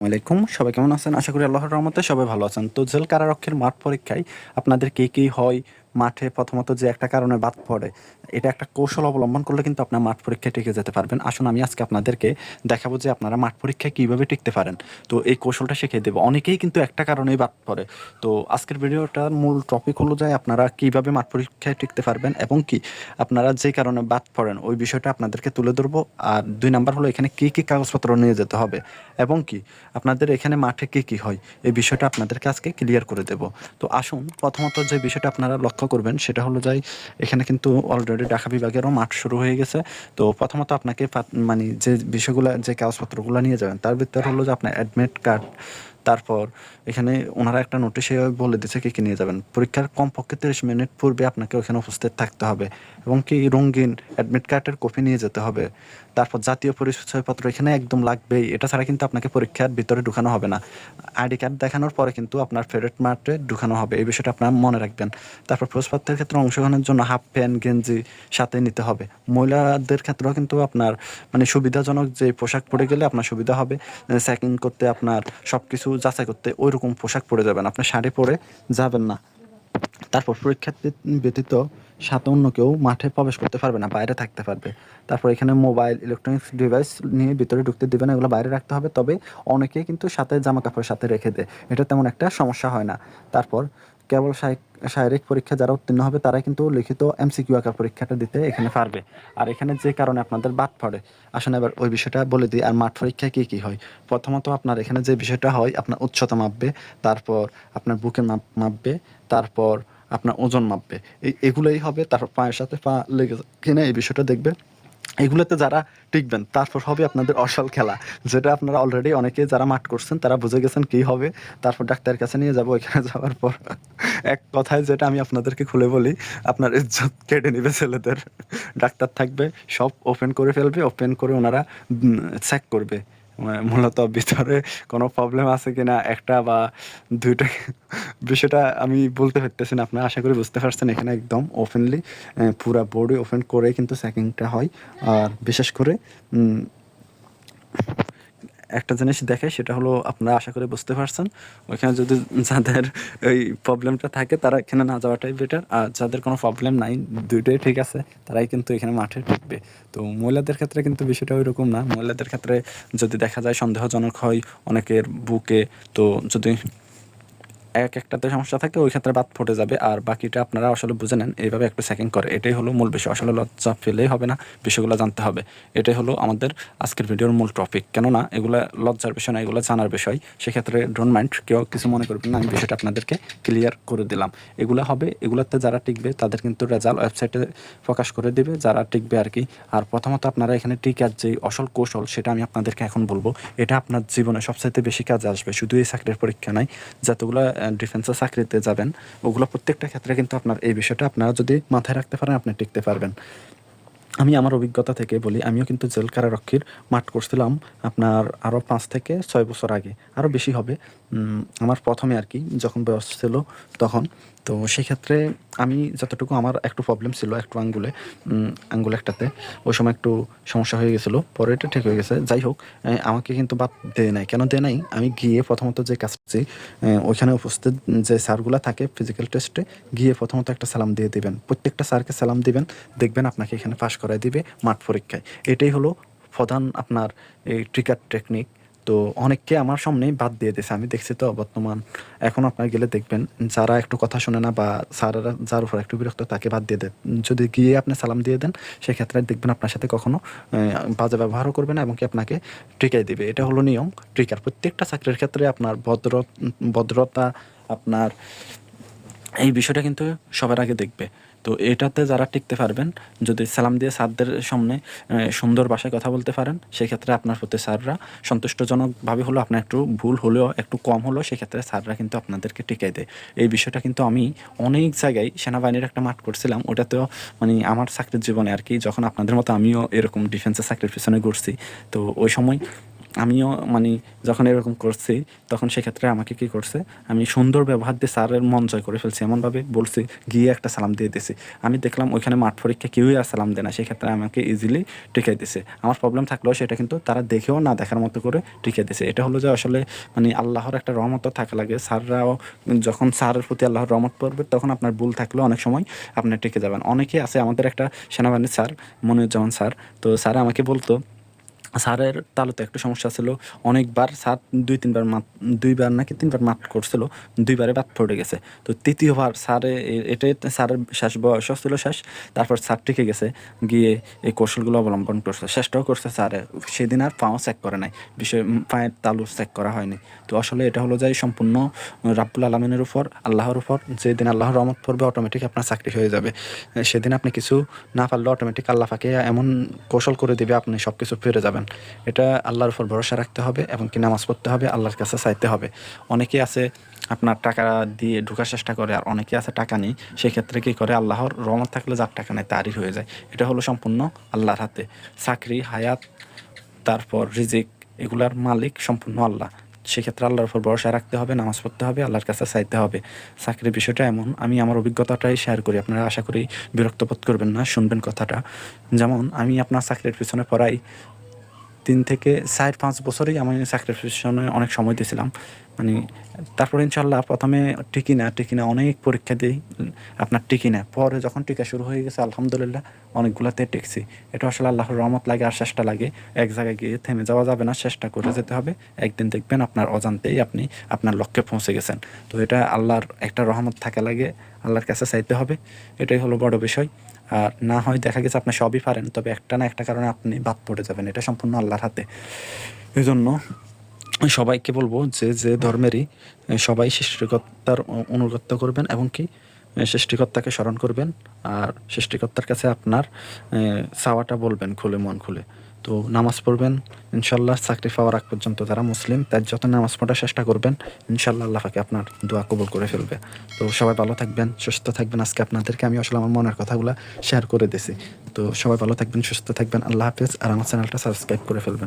আলাইকুম, সবাই কেমন আছেন? আশা করি আল্লাহর রহমতে সবাই ভালো আছেন। তো জেল কারারক্ষের মাঠ পরীক্ষায় আপনাদের কে কী হয় মাঠে প্রথমত যে একটা কারণে বাদ পড়ে, এটা একটা কৌশল অবলম্বন করলে কিন্তু আপনার মাঠ পরীক্ষায় টিকে যেতে পারবেন। আসুন, আমি আজকে আপনাদেরকে দেখাবো যে আপনারা মাঠ পরীক্ষায় কীভাবে টিকতে পারেন। তো এই কৌশলটা শিখিয়ে দেবো। অনেকেই কিন্তু একটা কারণেই বাদ পড়ে। তো আজকের ভিডিওটার মূল টপিক হলো যে আপনারা কীভাবে মাঠ পরীক্ষায় টিকতে পারবেন এবং কি আপনারা যে কারণে বাদ পড়েন, ওই বিষয়টা আপনাদেরকে তুলে ধরবো। আর দুই নাম্বার হলো এখানে কি কি কাগজপত্র নিয়ে যেতে হবে এবং কি আপনাদের এখানে মাঠে কি কি হয়, এই বিষয়টা আপনাদেরকে আজকে ক্লিয়ার করে দেব। তো আসুন, প্রথমত যে বিষয়টা আপনারা লক্ষ্য করবেন, সেটা হলো যাই এখানে কিন্তু অলরেডি ঢাকা বিভাগেরও মাঠ শুরু হয়ে গেছে। তো প্রথমত আপনাকে মানে যে বিষয়গুলো, যে কাগজপত্রগুলো নিয়ে যাবেন, তার ভিতরে হলো যে আপনার অ্যাডমিট কার্ড তারপর এখানে ওনারা একটা নোটিশে বলে দিচ্ছে কি কি নিয়ে যাবেন। পরীক্ষার কমপক্ষে তিরিশ মিনিট পূর্বে আপনাকে ওখানে উপস্থিত থাকতে হবে এবং কি রঙিন অ্যাডমিট কার্ডের কপি নিয়ে যেতে হবে। তারপর জাতীয় পরিচয়পত্র এখানে একদম লাগবেই। এটা ছাড়া কিন্তু আপনাকে পরীক্ষার ভিতরে ঢুকানো হবে না। আইডি কার্ড দেখানোর পরে কিন্তু আপনার ফেভারিট মার্টে ঢুকানো হবে। এই বিষয়টা আপনার মনে রাখবেন। তারপর প্রশ্নপত্রের ক্ষেত্রে অংশগ্রহণের জন্য হাফ প্যান্ট গেঞ্জি সাথে নিতে হবে। মহিলাদের ক্ষেত্রেও কিন্তু আপনার মানে সুবিধাজনক যে পোশাক পরে গেলে আপনার সুবিধা হবে। চেকিং করতে আপনার সব কিছু যাচাই করতে ওই রকম পোশাক পরে যাবেন। আপনি শাড়ি পরে যাবেন না। তারপর পরীক্ষার্থী ব্যতীত সাথে অন্য কেউ মাঠে প্রবেশ করতে পারবে না, বাইরে থাকতে পারবে। তারপর এখানে মোবাইল ইলেকট্রনিক্স ডিভাইস নিয়ে ভিতরে ঢুকতে দেবে না এগুলো বাইরে রাখতে হবে। তবে অনেকে কিন্তু সাথে জামা কাপড় সাথে রেখে দেয়। এটা তেমন একটা সমস্যা হয় না। তারপর কেবল শারীরিক- পরীক্ষা যারা উত্তীর্ণ হবে, তারাই কিন্তু লিখিত এমসিকিউ আকার পরীক্ষাটা দিতে এখানে পারবে। আর এখানে যে কারণে আপনাদের বাদ পড়ে আসলে এবার ওই বিষয়টা বলে দিই, আর মাঠ পরীক্ষায় কী কী হয়? প্রথমত আপনার এখানে যে বিষয়টা হয়, আপনার উচ্চতা মাপবে, তারপর আপনার বুকে মাপ মাপবে, তারপর আপনার ওজন মাপবে। এই এগুলোই হবে, তারপর পায়ের সাথে পা লেগে কিনা এই বিষয়টা দেখবে। এগুলোতে যারা টিকবেন, তারপর হবে আপনাদের অসল খেলা, যেটা আপনারা অলরেডি অনেকে যারা মাঠ করছেন, তারা বুঝে গেছেন কি হবে। তারপর ডাক্তারের কাছে নিয়ে যাব এখানে যাওয়ার পর। এক কথায় যেটা আমি আপনাদেরকে খুলে বলি, আপনার ইজ্জত কেটে নেবে ছেলেদের। ডাক্তার থাকবে, সব ওপেন করে ফেলবে ওপেন করে ওনারা চেক করবে। মূলত ভিতরে কোনো প্রবলেম আছে কি না একটা বা দুইটা বিষয়টা আমি বলতে পারতেছি না। আপনারা আশা করি বুঝতে পারছেন এখানে একদম ওপেনলি পুরা বডি ওপেন করে কিন্তু চেকিংটা হয়। আর বিশেষ করে একটা জিনিস দেখে, সেটা হলো আপনারা আশা করে বুঝতে পারছেন। ওইখানে যদি যাদের ওই প্রবলেমটা থাকে, তারা এখানে না যাওয়াটাই বেটার আর যাদের কোনো প্রবলেম নাই, দুইটাই ঠিক আছে, তারাই কিন্তু এখানে মাঠে ঢুকবে। তো মহিলাদের ক্ষেত্রে কিন্তু বিষয়টা ওই রকম না। মহিলাদের ক্ষেত্রে যদি দেখা যায় সন্দেহজনক হয়, অনেকের বুকে, তো যদি এক একটাতে সমস্যা থাকে, ওই ক্ষেত্রে বাদ ফুটে যাবে। আর বাকিটা আপনারা আসলে বুঝে নেন, এইভাবে একটু সেকিং করে। এটাই হলো মূল বিষয়। আসলে লজ্জা ফেলেই হবে না, বিষয়গুলো জানতে হবে। এটাই হলো আমাদের আজকের ভিডিওর মূল টপিক কেননা এগুলো লজ্জার বিষয় না, এগুলো জানার বিষয়। সেক্ষেত্রে ডোন্ট মাইন্ড কেউ কিছু মনে করবেন না। আমি বিষয়টা আপনাদেরকে ক্লিয়ার করে দিলাম। এগুলো হবে, এগুলোতে যারা টিকবে, তাদের কিন্তু রেজাল্ট ওয়েবসাইটে প্রকাশ করে দিবে। যারা টিকবে আর কি। আর প্রথমত আপনারা এখানে টিকার যে আসল কৌশল, সেটা আমি আপনাদেরকে এখন বলব। এটা আপনার জীবনে সবচাইতে বেশি কাজে আসবে। শুধু এই চাকরির পরীক্ষা নাই। যতগুলো ডিফেন্সের চাকরিতে যাবেন, ওগুলো প্রত্যেকটা ক্ষেত্রে কিন্তু আপনার এই বিষয়টা আপনারা যদি মাথায় রাখতে পারেন, আপনি টিকতে পারবেন। আমি আমার অভিজ্ঞতা থেকে বলি, আমিও কিন্তু জেল কারারক্ষীর মাঠ করছিলাম আপনার আরও পাঁচ থেকে ছয় বছর আগে, আরও বেশি হবে। আমার প্রথমে আর কি যখন বয়স ছিল তখন তো সেক্ষেত্রে আমি যতটুকু আমার একটু প্রবলেম ছিল একটু আঙ্গুলে আঙ্গুল একটাতে, ওই সময় একটু সমস্যা হয়ে গেছিল, পরে এটা ঠিক হয়ে গেছে। যাই হোক আমাকে কিন্তু বাদ দেয় নাই। কেন দেয় নাই? আমি গিয়ে প্রথমত যে কাজ করছি ওইখানে উপস্থিত যে স্যারগুলো থাকে ফিজিক্যাল টেস্টে গিয়ে প্রথমত একটা সালাম দিয়ে দিবেন। প্রত্যেকটা স্যারকে সালাম দিবেন, দেখবেন আপনাকে এখানে পাশ করায় দিবে মাঠ পরীক্ষায়। এটাই হলো প্রধান আপনার এই ট্রিকার টেকনিক তো অনেককে আমার সামনেই বাদ দিয়ে দিয়েছে। আমি দেখছি তো বর্তমান। এখন আপনার গেলে দেখবেন, যারা একটু কথা শোনে না বা স্যারেরা যার উপর একটু বিরক্ত, তাকে বাদ দিয়ে দেন। যদি গিয়ে আপনি সালাম দিয়ে দেন, সেক্ষেত্রে দেখবেন আপনার সাথে কখনো বাজে ব্যবহারও করবে না এবং কি আপনাকে ট্রিকাই দিবে। এটা হলো নিয়ম ট্রিকার। প্রত্যেকটা চাকরির ক্ষেত্রে আপনার ভদ্র, ভদ্রতা, আপনার এই বিষয়টা কিন্তু সবার আগে দেখবে। তো এটাতে যারা টিকতে পারবেন, যদি সালাম দিয়ে স্যারদের সামনে সুন্দর ভাষায় কথা বলতে পারেন, সেক্ষেত্রে আপনার প্রতি স্যাররা সন্তুষ্টজনকভাবে হলো আপনার একটু ভুল হলেও, একটু কম হলেও, সেক্ষেত্রে স্যাররা কিন্তু আপনাদেরকে টিকাই দেয়। এই বিষয়টা কিন্তু আমি অনেক জায়গায় সেনাবাহিনীর একটা মাঠ করছিলাম, ওটাতেও মানে আমার চাকরির জীবনে আর কি, যখন আপনাদের মতো আমিও এরকম ডিফেন্সের চাকরির পিছনে ঘুরছি, তো ওই সময় আমিও মানে যখন এরকম করছি, তখন সেক্ষেত্রে আমাকে কি করছে, আমি সুন্দর ব্যবহার দিয়ে স্যারের মন জয় করে ফেলছি। এমনভাবে বলছি, গিয়ে একটা সালাম দিয়ে দিয়েছি আমি দেখলাম ওইখানে মাঠ পরীক্ষা কেউই আর সালাম দেয় না, সেক্ষেত্রে আমাকে ইজিলি টিকাই দিছে। আমার প্রবলেম থাকলেও সেটা কিন্তু তারা দেখেও না, দেখার মতো করে টিকে দিছে। এটা হলো যে আসলে মানে আল্লাহর একটা রহমত থাকা লাগে। স্যাররাও যখন স্যারের প্রতি আল্লাহর রহমত পড়বে, তখন আপনার ভুল থাকলেও অনেক সময় আপনি টিকে যাবেন। অনেকে আছে, আমাদের একটা সেনাবাহিনীর স্যার, মনিরুজ্জামান স্যার। তো স্যার আমাকে বলতো স্যারের তালুতে একটু সমস্যা ছিল। অনেকবার স্যার দুই, তিনবার মাত, দুইবার নাকি তিনবার মাত করছিল, দুইবারে বাদ পড়ে গেছে। তো তৃতীয়বার স্যারে এটাই স্যারের শেষ বয়স ছিল শেষ, তারপর স্যার টিকে গেছে, গিয়ে এই কৌশলগুলো অবলম্বন করছে। চেষ্টাও করছে স্যারে, সেদিন আর পাও চেক করে নাই, বিষয় পায়ের তালু চেক করা হয়নি। তো আসলে এটা হলো যে সম্পূর্ণ রাব্বুল আলমিনের উপর, আল্লাহর উপর, যেদিন আল্লাহর রহমত পড়বে অটোমেটিক আপনার চাকরি হয়ে যাবে। সেদিন আপনি কিছু না পারলে অটোমেটিক আল্লাহ পাকে এমন কৌশল করে দেবে, আপনি সব কিছু ফিরে যাবেন। এটা আল্লাহর উপর ভরসা রাখতে হবে এবং কি নামাজ পড়তে হবে, আল্লাহর কাছে চাইতে হবে। অনেকে আছে আপনার টাকা দিয়ে ঢোকার চেষ্টা করে আর অনেকে আছে টাকা নেই। সেক্ষেত্রে কী করে? আল্লাহর রহমত থাকলে যার টাকা নেই তারই হয়ে যায়। এটা হলো সম্পূর্ণ আল্লাহর হাতে। চাকরি, হায়াত, তারপর রিজিক এগুলার মালিক সম্পূর্ণ আল্লাহ। সেক্ষেত্রে আল্লাহর উপর ভরসা রাখতে হবে, নামাজ পড়তে হবে, আল্লাহর কাছে চাইতে হবে। চাকরির বিষয়টা এমন, আমি আমার অভিজ্ঞতাটাই শেয়ার করি। আপনারা আশা করি বিরক্ত বোধ করবেন না, শুনবেন কথাটা। যেমন আমি আপনার চাকরির পিছনে পড়াই তিন থেকে চার, পাঁচ বছরেই আমি চাকরির অনেক সময় দিয়েছিলাম। মানে তারপরে ইনশাল্লাহ প্রথমে টিকি না টিকি না, অনেক পরীক্ষা দিই, আপনার টিকি না। পরে যখন টিকা শুরু হয়ে গেছে, আলহামদুলিল্লাহ অনেকগুলোতে টিকছি। এটা আসলে আল্লাহর রহমত লাগে আর চেষ্টা লাগে। এক জায়গায় গিয়ে থেমে যাওয়া যাবে না, চেষ্টা করে যেতে হবে। একদিন দেখবেন আপনার অজান্তেই আপনি আপনার লক্ষ্যে পৌঁছে গেছেন। তো এটা আল্লাহর একটা রহমত থাকা লাগে, আল্লাহর কাছে চাইতে হবে। এটাই হলো বড় বিষয়। আর না হয় দেখা গেছে আপনি সবই পারেন, তবে একটা না একটা কারণে আপনি বাদ পড়ে যাবেন। এটা সম্পূর্ণ আল্লাহর হাতে। এই জন্য সবাইকে বলব যে যে ধর্মেরই সবাই সৃষ্টিকর্তার অনুগত্য করবেন এবং কি সৃষ্টিকর্তাকে স্মরণ করবেন। আর সৃষ্টিকর্তার কাছে আপনার চাওয়াটা বলবেন খুলে মন খুলে। তো নামাজ পড়বেন, ইনশাল্লাহ চাকরি পাওয়ার আগ পর্যন্ত তারা মুসলিম, তার যত নামাজ পড়ার চেষ্টা করবেন, ইনশাল্লাহ আল্লাহ পাকে আপনার দোয়া কবুল করে ফেলবে। তো সবাই ভালো থাকবেন, সুস্থ থাকবেন। আজকে আপনাদেরকে আমি আসলে আমার মনের কথাগুলো শেয়ার করে দিছি। তো সবাই ভালো থাকবেন, সুস্থ থাকবেন। আল্লাহ হাফিজ। আর আমার চ্যানেলটা সাবস্ক্রাইব করে ফেলবেন।